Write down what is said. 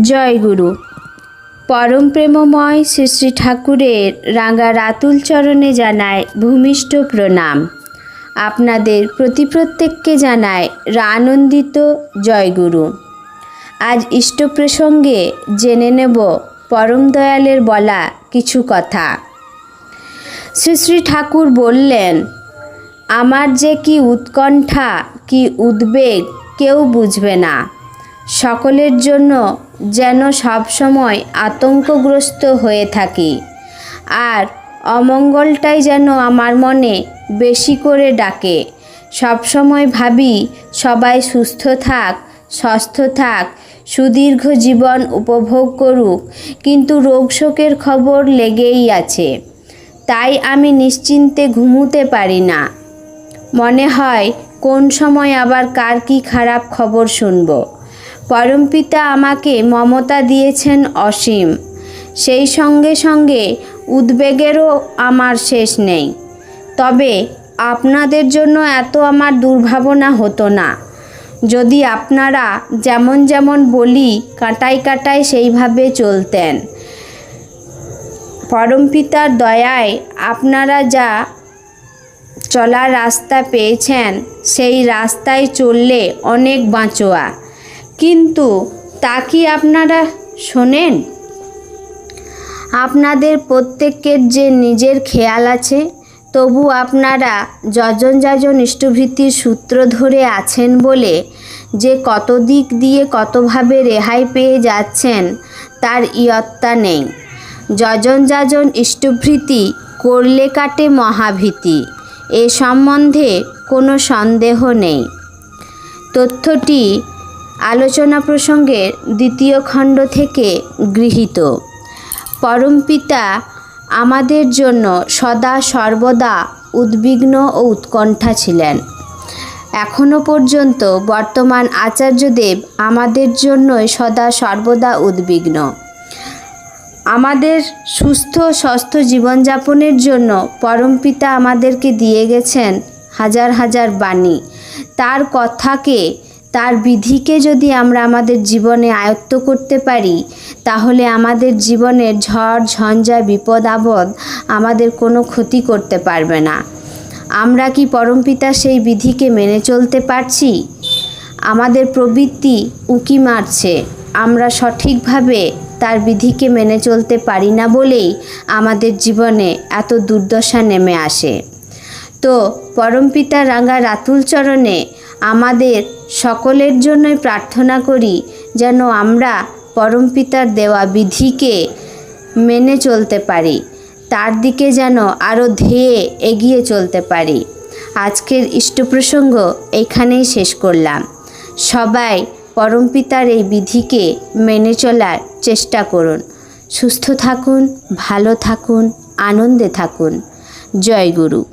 জয় গুরু। পরম প্রেমময় শ্রী শ্রী ঠাকুরের রাঙা রাতুল চরণে জানায় ভূমিষ্ঠ প্রণাম। আপনাদের প্রতি প্রত্যেককে জানায় আনন্দিত জয় গুরু। আজ ইষ্ট প্রসঙ্গে জেনে নেব পরম দয়ালের বলা কিছু কথা। শ্রী শ্রী ঠাকুর বললেন, আমার যে কি উৎকণ্ঠা, কি উদ্বেগ, কেউ বুঝবে না। সকলের জন্য যেন সবসময় আতঙ্কগ্রস্ত হয়ে থাকি। আর অমঙ্গলটাই যেন আমার মনে বেশি করে ডাকে। সবসময় ভাবি, সবাই সুস্থ থাক, স্বাস্থ্য থাক, সুদীর্ঘ জীবন উপভোগ করুক, কিন্তু রোগ শোকের খবর লেগেই আছে। তাই আমি নিশ্চিন্তে ঘুমুতে পারি না। মনে হয়, কোন সময় আবার কার কি খারাপ খবর শুনব। পরমপিতা আমাকে মমতা দিয়েছেন অসীম। সেই সঙ্গে সঙ্গে উদ্বেগেরও আমার শেষ নেই। তবে আপনাদের জন্য এত আমার দুর্ভাবনা হতো না। যদি আপনারা যেমন যেমন বলি কাটাই কাটাই সেইভাবে চলতেন। পরমপিতার দয়ায় আপনারা যা চলার রাস্তা পেয়েছেন, সেই রাস্তায় চললে অনেক বাঁচোয়া। কিন্তু তা কি আপনারা শোনেন? আপনাদের প্রত্যেকের যে নিজের খেয়াল আছে, তবু আপনারা যজন যাজন ইষ্টভীতির সূত্র ধরে আছেন বলে যে কত দিক দিয়ে কতভাবে রেহাই পেয়ে যাচ্ছেন, তার ইয়ত্তা নেই। যজন যাজন ইষ্টভৃতি করলে কাটে মহাভীতি, এ সম্বন্ধে কোনো সন্দেহ নেই। তথ্যটি আলোচনা প্রসঙ্গের দ্বিতীয় খণ্ড থেকে গৃহীত। পরমপিতা আমাদের জন্য সদা সর্বদা উদ্বিগ্ন ও উৎকণ্ঠা ছিলেন। এখনও পর্যন্ত বর্তমান আচার্যদেব আমাদের জন্যই সদা সর্বদা উদ্বিগ্ন। আমাদের সুস্থ, স্বাস্থ্য জীবনযাপনের জন্য পরমপিতা আমাদেরকে দিয়ে গেছেন হাজার হাজার বাণী। তার কথাকে তার বিধিকে যদি আমরা আমাদের জীবনে আয়ত্ত করতে পারি, তাহলে আমাদের জীবনের ঝড়, ঝঞ্ঝা, বিপদ, আপদ আমাদের কোনো ক্ষতি করতে পারবে না। আমরা কি পরমপিতা সেই বিধিকে মেনে চলতে পারছি? আমাদের প্রবৃত্তি উকি মারছে। আমরা সঠিকভাবে তার বিধিকে মেনে চলতে পারি না বলেই আমাদের জীবনে এত দুর্দশা নেমে আসে। তো পরমপিতা রাঙ্গা রাতুল চরণে আমাদের সকলের জন্যই প্রার্থনা করি যেন আমরা পরমপিতার দেওয়া বিধিকে মেনে চলতে পারি, তার দিকে যেন আরও ধেয়ে এগিয়ে চলতে পারি। আজকের ইষ্ট প্রসঙ্গ এইখানেই শেষ করলাম। সবাই পরমপিতার এই বিধিকে মেনে চলার চেষ্টা করুন। সুস্থ থাকুন, ভালো থাকুন, আনন্দে থাকুন। জয় গুরু।